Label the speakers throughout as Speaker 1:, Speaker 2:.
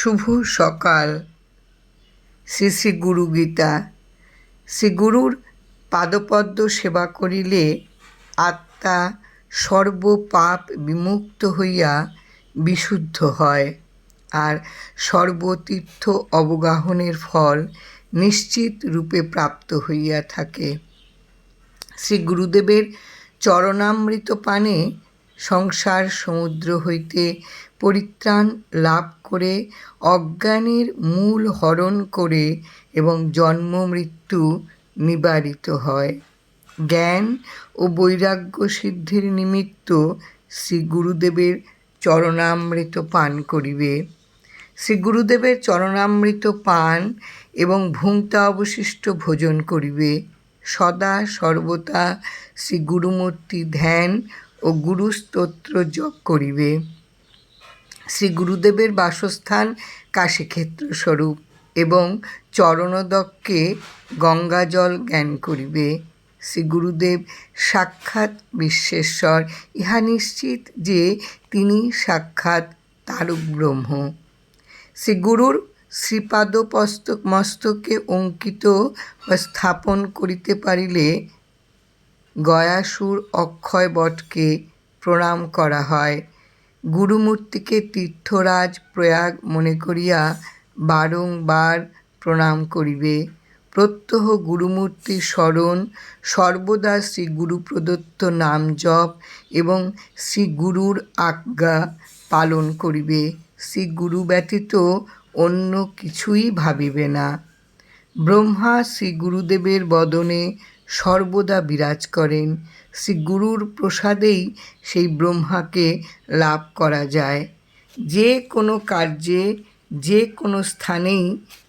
Speaker 1: শুভ সকাল। শ্রী শ্রী গুরু গীতা। শ্রী গুরুর পাদপদ্ম সেবা করিলে আত্মা সর্বপাপ বিমুক্ত হইয়া বিশুদ্ধ হয় আর সর্বতীর্থ অবগাহনের ফল নিশ্চিত রূপে প্রাপ্ত হইয়া থাকে। শ্রী গুরুদেবের চরণামৃত পানে সংসার সমুদ্র হইতে পরিত্রাণ লাভ করে অজ্ঞানের মূল হরণ করে এবং জন্ম মৃত্যু নিবারিত হয়। জ্ঞান ও বৈরাগ্য সিদ্ধির নিমিত্ত শ্রী গুরুদেবের চরণামৃত পান করিবে। শ্রী গুরুদেবের চরণামৃত পান এবং ভুংতা অবশিষ্ট ভোজন করিবে। সদা সর্বদা শ্রী গুরুমূর্তি ধ্যান ও গুরুস্তোত্র জপ করিবে। শ্রী গুরুদেবের বাসস্থান কাশীক্ষেত্র স্বরূপ এবং চরণোদককে গঙ্গাজল জ্ঞান করিবে। শ্রী গুরুদেব সাক্ষাৎ বিশ্বেশ্বর, ইহা নিশ্চিত যে তিনি সাক্ষাৎ তারক ব্রহ্ম শ্রী গুরুর শ্রীপাদ পস্তক মস্তকে অঙ্কিত স্থাপন করিতে পারিলে গয়াসুর অক্ষয় বটকে প্রণাম করা হয়। গুরুমূর্তিকে তীর্থরাজ প্রয়াগ মনে করিয়া বারংবার প্রণাম করিবে। প্রত্যহ গুরুমূর্তি স্মরণ, সর্বদা শ্রী গুরু প্রদত্ত নাম জপ এবং শ্রী গুরুর আজ্ঞা পালন করিবে। শ্রী গুরু ব্যতীত অন্য কিছুই ভাবিবে না। ব্রহ্মা শ্রী গুরুদেবের বদনে সর্বদা বিরাজ করেন। শ্রী গুরুর প্রসাদেই সেই ব্রহ্মাকে লাভ করা যায়। যে কোনো কার্যে, যে কোনো স্থানেই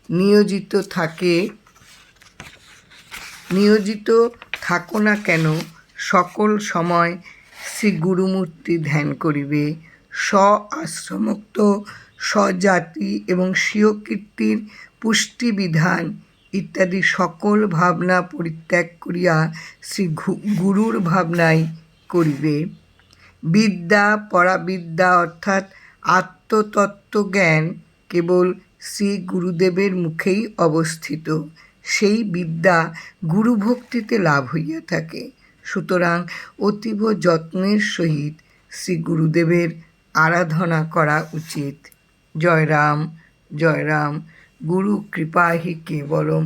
Speaker 1: নিয়োজিত থাকে, নিয়োজিত থাকো না কেন, সকল সময় শ্রী গুরুমূর্তি ধ্যান করিবে। স্ব আশ্রমোক্ত স্বজাতি এবং স্বীয় কীর্তির পুষ্টিবিধান ইত্যাদি সকল ভাবনা পরিত্যাগ করিয়া শ্রী গুরুর ভাবনাই করিবে। বিদ্যা, পরাবিদ্যা অর্থাৎ আত্মতত্ত্বজ্ঞান কেবল শ্রী গুরুদেবের মুখেই অবস্থিত। সেই বিদ্যা গুরুভক্তিতে লাভ হইয়া থাকে। সুতরাং অতীব যত্নের সহিত শ্রী গুরুদেবের আরাধনা করা উচিত। জয় রাম জয় গুরু কৃপা হি কেবলম